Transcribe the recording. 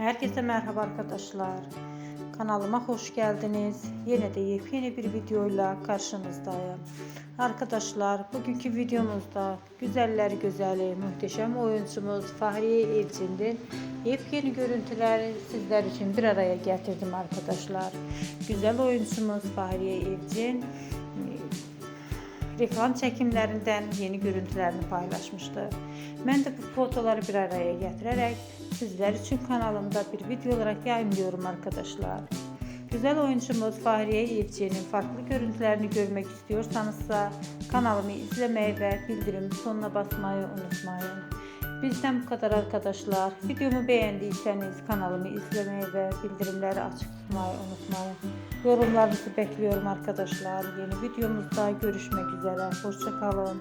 Herkese merhaba arkadaşlar. Kanalıma hoş geldiniz. Yine de yepyeni bir videoyla karşınızdayım. Arkadaşlar bugünkü videomuzda güzeller güzeli muhteşem oyuncumuz Fahriye Evcen'den yepyeni görüntüleri sizler için bir araya getirdim arkadaşlar. Güzel oyuncumuz Fahriye Evcen reklam çekimlerinden yeni görüntülerini paylaşmıştı. Ben de bu fotoları bir araya getirerek sizler için kanalımda bir video olarak yayınlıyorum arkadaşlar. Güzel oyuncumuz Fahriye Evcen'in farklı görüntülerini görmek istiyorsanızsa kanalımı izlemeyi ve bildirim sonuna basmayı unutmayın. Bizden bu kadar arkadaşlar. Videomu beğendiyseniz kanalımı izlemeyi ve bildirimleri açık tutmayı unutmayın. Yorumlarınızı bekliyorum arkadaşlar. Yeni videomuzda görüşmek üzere. Hoşçakalın.